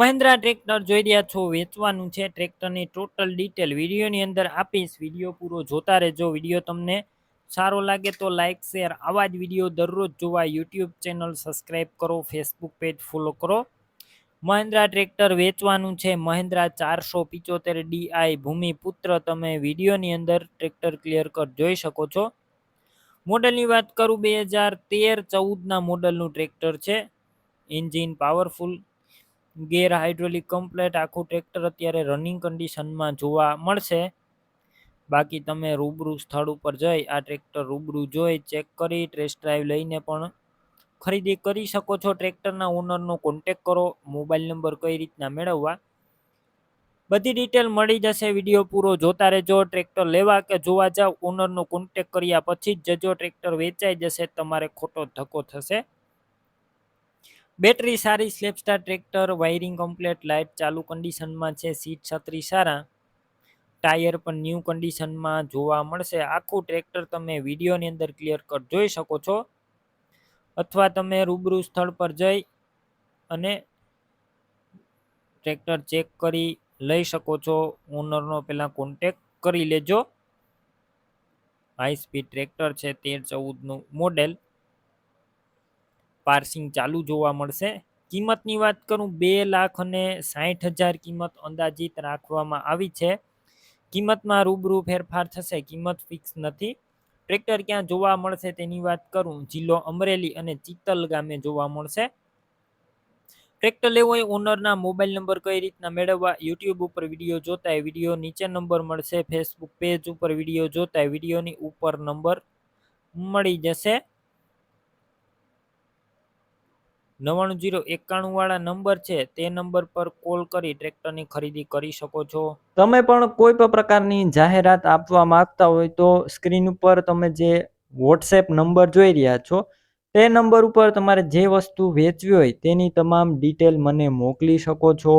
Mahindra tractor જોઈ રહ્યા છો, વેચવાનું છે ટ્રેક્ટરની ટોટલ ડિટેલ. વિડીયોની અંદર આપીશ, વીડિયો પૂરો જોતા રહેજો. વીડિયો તમને સારો લાગે તો લાઇક શેર, આવા જ વીડિયો દરરોજ જોવા યુટ્યુબ ચેનલ સબસ્ક્રાઈબ કરો, ફેસબુક પેજ ફોલો કરો. મહિન્દ્રા ટ્રેક્ટર વેચવાનું છે, મહિન્દ્રા ચારસો પિચોતેર ડીઆઈ ભૂમિપુત્ર. તમે વિડીયોની અંદર ટ્રેક્ટર ક્લિયર કટ જોઈ શકો છો. મોડલની વાત કરું, બે હજાર તેર ચૌદના મોડલનું ટ્રેક્ટર છે. Engine powerful gear hydraulic complete આખું ટ્રેક્ટર અત્યારે રનિંગ કન્ડિશનમાં જોવા મળશે. બાકી તમે રૂબરૂ સ્થળ ઉપર જઈ આ ટ્રેક્ટર રૂબરૂ જોઈ, ચેક કરી ટેસ્ટ ડ્રાઈવ લઈને પણ ખરીદી કરી શકો છો. ટ્રેક્ટરના ઓનરનો કોન્ટેક કરો મોબાઈલ નંબર કઈ રીતના મેળવવા. બધી ડિટેલ મળી જશે. વીડિયો પૂરો જોતા રહેજો. ટ્રેક્ટર લેવા કે જોવા જાવ ઓનરનો કોન્ટેક કર્યા પછી જ જજો. ટ્રેક્ટર વેચાઈ જશે, તમારે ખોટો ધક્કો થશે. બેટરી સારી, self starter tractor, wiring complete light ચાલુ કન્ડિશનમાં છે, સીટ છત્રી સારા. ટાયર પણ ન્યૂ કન્ડિશનમાં જોવા મળશે. આખું ટ્રેક્ટર તમે વિડીયોની અંદર ક્લિયર કટ જોઈ શકો છો. અથવા તમે રૂબરૂ સ્થળ પર જઈ અને ટ્રેક્ટર ચેક કરી લઈ શકો છો. ઓનરનો પહેલાં કોન્ટેક કરી લેજો. હાઈ સ્પીડ ટ્રેક્ટર છે, તેર ચૌદનું મોડેલ. પાર્સિંગ ચાલુ જોવા મળશે. કિંમતની વાત કરું, બે લાખ અને સાઠ હજાર કિંમત અંદાજિત રાખવામાં આવી છે. કિંમતમાં રૂબરૂ ફેરફાર થશે, કિંમત ફિક્સ નથી. ટ્રેક્ટર ક્યાં જોવા મળશે તેની વાત કરું, જિલ્લો અમરેલી અને ચિત્તલ ગામે જોવા મળશે. ટ્રેક્ટર લેવો હોય ઓનરના મોબાઈલ નંબર કઈ રીતના મેળવવા, યુટ્યુબ ઉપર વીડિયો જોતા વીડિયો નીચે નંબર મળશે, ફેસબુક પેજ ઉપર વીડિયો જોતા વિડીયોની ઉપર નંબર મળી જશે. નવ્વાણું જીરો એકાણું વાળા નંબર છે, તે નંબર પર કોલ કરી ટ્રેક્ટરની ખરીદી કરી શકો છો. તમે પણ કોઈ પણ પ્રકારની જાહેરાત આપવા માંગતા હોય તો સ્ક્રીન ઉપર તમે જે વોટ્સએપ નંબર જોઈ રહ્યા છો, તે નંબર ઉપર તમારે જે વસ્તુ વેચવી હોય તેની તમામ ડિટેલ મને મોકલી શકો છો.